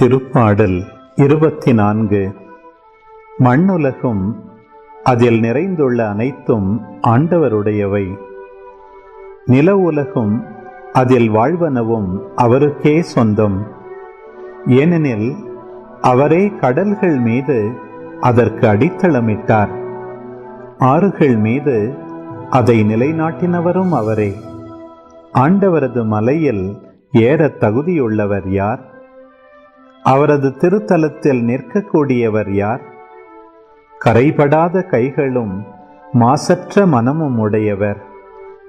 திருப்பாடல் இருபத்தி நான்கு மண்ணுலகும் அதில் நிறைந்துள்ள அனைத்தும் ஆண்டவருடையவை. நில உலகும் அதில் வாழ்வனவும் அவருக்கே சொந்தம். ஏனெனில் அவரே கடல்கள் மீது அதற்கு அடித்தளமிட்டார். ஆறுகள் மீது அதை நிலைநாட்டினவரும் அவரே. ஆண்டவரது மலையில் ஏற தகுதியுள்ளவர் யார்? அவரது திருத்தலத்தில் நிற்கக்கூடியவர் யார்? கரைபடாத கைகளும் மாசற்ற மனமும் உடையவர்.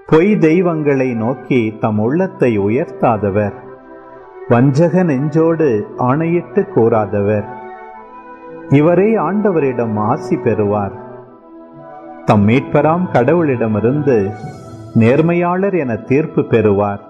பொய் தெய்வங்களை நோக்கி தம் உள்ளத்தை உயர்த்தாதவர். வஞ்சக நெஞ்சோடு ஆணையிட்டு கூறாதவர். இவரே ஆண்டவரிடம் ஆசி பெறுவார். தம் மீட்பராம் கடவுளிடமிருந்து நேர்மையாளர் என தீர்ப்பு பெறுவார்.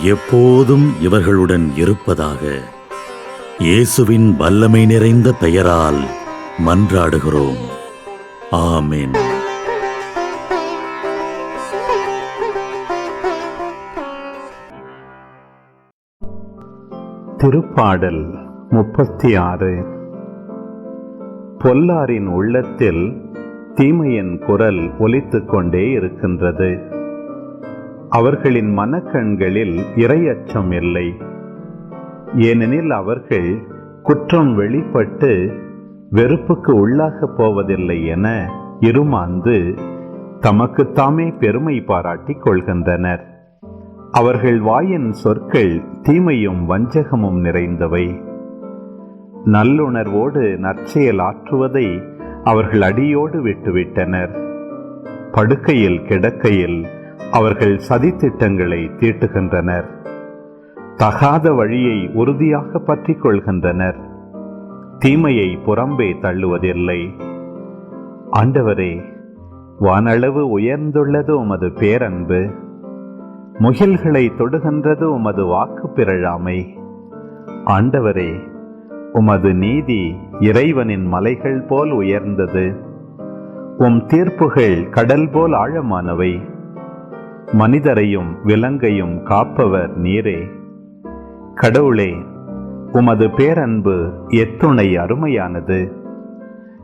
எப்போதும் இவர்களுடன் இருப்பதாக இயேசுவின் வல்லமை நிறைந்த பெயரால் மன்றாடுகிறோம். ஆமீன். திருப்பாடல் முப்பத்தி ஆறு பொல்லாரின் உள்ளத்தில் தீமையின் குரல் ஒலித்துக் கொண்டே இருக்கின்றது. அவர்களின் மனக்கண்களில் இரையச்சம் இல்லை. ஏனெனில் அவர்கள் குற்றம் வெளிப்பட்டு வெறுப்புக்கு உள்ளாகப் போவதில்லை என இருமாந்து தமக்குத்தாமே பெருமை பாராட்டிக் கொள்கின்றனர். அவர்கள் வாயின் சொற்கள் தீமையும் வஞ்சகமும் நிறைந்தவை. நல்லுணர்வோடு நற்செயல் ஆற்றுவதை அவர்கள் அடியோடு விட்டுவிட்டனர். படுக்கையில் கிடக்கையில் அவர்கள் சதித்திட்டங்களை தீட்டுகின்றனர். தகாத வழியை உறுதியாக பற்றிக் கொள்கின்றனர். தீமையை புறம்பே தள்ளுவதில்லை. ஆண்டவரே வானளவு உயர்ந்துள்ளது உமது பேரன்பு. முகில்களை தொடுகின்றது உமது வாக்கு பிறழாமை ஆண்டவரே உமது நீதி இறைவனின் மலைகள் போல் உயர்ந்தது. உம் தீர்ப்புகள் கடல் போல் ஆழமானவை. மனிதரையும் விலங்கையும் காப்பவர் நீரே. கடவுளே உமது பேரன்பு எத்துணை அருமையானது.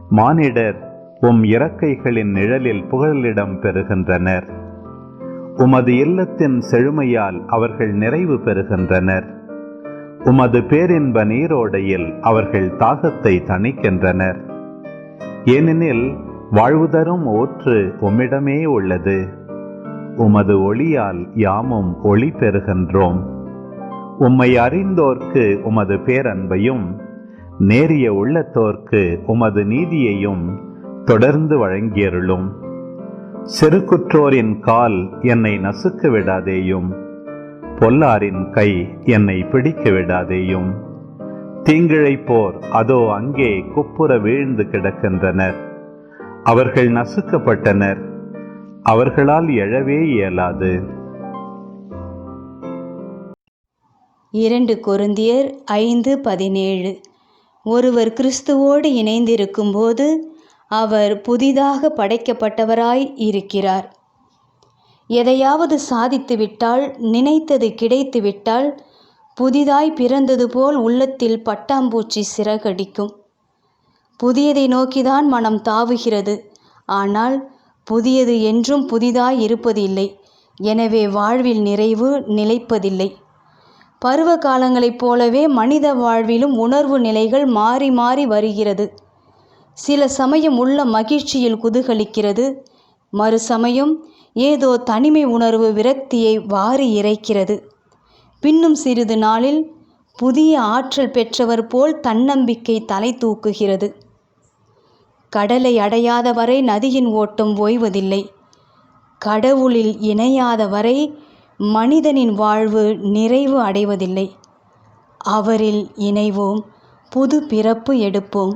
மானிடர் உம் இறக்கைகளின் நிழலில் புகழிடம் பெறுகின்றனர். உமது இல்லத்தின் செழுமையால் அவர்கள் நிறைவு பெறுகின்றனர். உமது பேரின்ப நீரோடையில் அவர்கள் தாகத்தை தணிக்கின்றனர். ஏனெனில் வாழ்வுதரும் ஊற்று உம்மிடமே உள்ளது. உமது ஒளியால் யாமும் ஒளி பெறுகின்றோம். உம்மை அறிந்தோர்க்கு உமது பேரன்பையும் நேரிய உள்ளத்தோர்க்கு உமது நீதியையும் தொடர்ந்து வழங்கியருளும். சிறுகுற்றோரின் கால் என்னை நசுக்க விடாதேயும் பொல்லாரின் கை என்னை பிடிக்க விடாதேயும். தீங்கிழைப்போர் அதோ அங்கே குப்புற வீழ்ந்து கிடக்கின்றனர். அவர்கள் நசுக்கப்பட்டனர். அவர்களால் எழவே இயலாது. இரண்டு கொருந்தியர் ஐந்து பதினேழு. ஒருவர் கிறிஸ்துவோடு இணைந்திருக்கும்போது அவர் புதிதாக படைக்கப்பட்டவராய் இருக்கிறார். எதையாவது சாதித்துவிட்டால் நினைத்தது கிடைத்துவிட்டால் புதிதாய் பிறந்தது போல் உள்ளத்தில் பட்டாம்பூச்சி சிறகடிக்கும். புதியதை நோக்கிதான் மனம் தாவுகிறது. ஆனால் புதியது என்றும் புதிதாய் இருப்பதில்லை. எனவே வாழ்வில் நிறைவு நிலைப்பதில்லை. பருவ காலங்களைப் போலவே மனித வாழ்விலும் உணர்வு நிலைகள் மாறி மாறி வருகிறது. சில சமயம் உள்ள மகிழ்ச்சியில் குதூகலிக்கிறது. மறு சமயம் ஏதோ தனிமை உணர்வு விரக்தியை வாரி இறைக்கிறது. பின்னும் சிறிது நாளில் புதிய ஆற்றல் பெற்றவர் போல் தன்னம்பிக்கை தலை தூக்குகிறது. கடலை அடையாத வரை நதியின் ஓட்டம் ஓய்வதில்லை. கடவுளில் இணையாத வரை மனிதனின் வாழ்வு நிறைவு அடைவதில்லை. அவரில் இணைவோம் புது பிறப்பு எடுப்போம்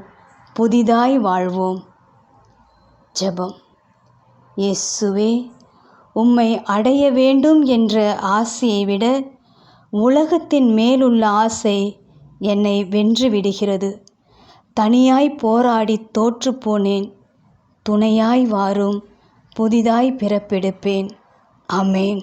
புதிதாய் வாழ்வோம். ஜெபம். எஸ்ஸுவே உம்மை அடைய வேண்டும் என்ற ஆசையை விட உலகத்தின் மேலுள்ள ஆசை என்னை வென்று விடுகிறது. தனியாய் போராடி தோற்றுப் போனேன். துணையாய் வாரும் புதிதாய் பிறப்பெடுப்பேன். ஆமென்.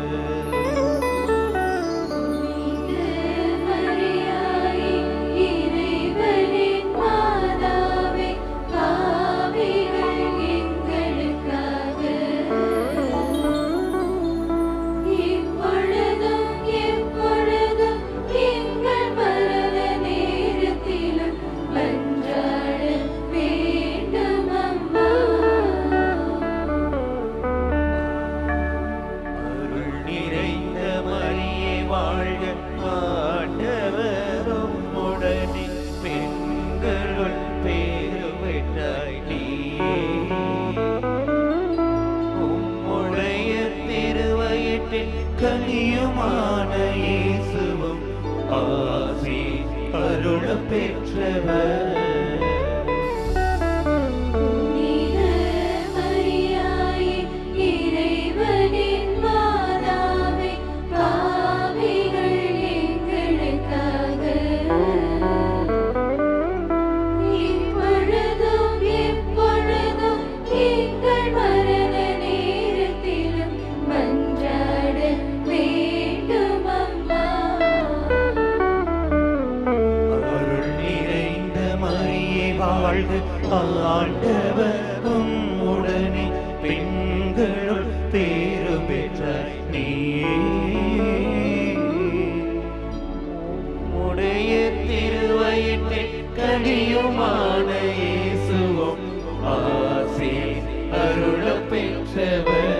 യേശുവും ആസി അരുളപ്പെറ്റവർ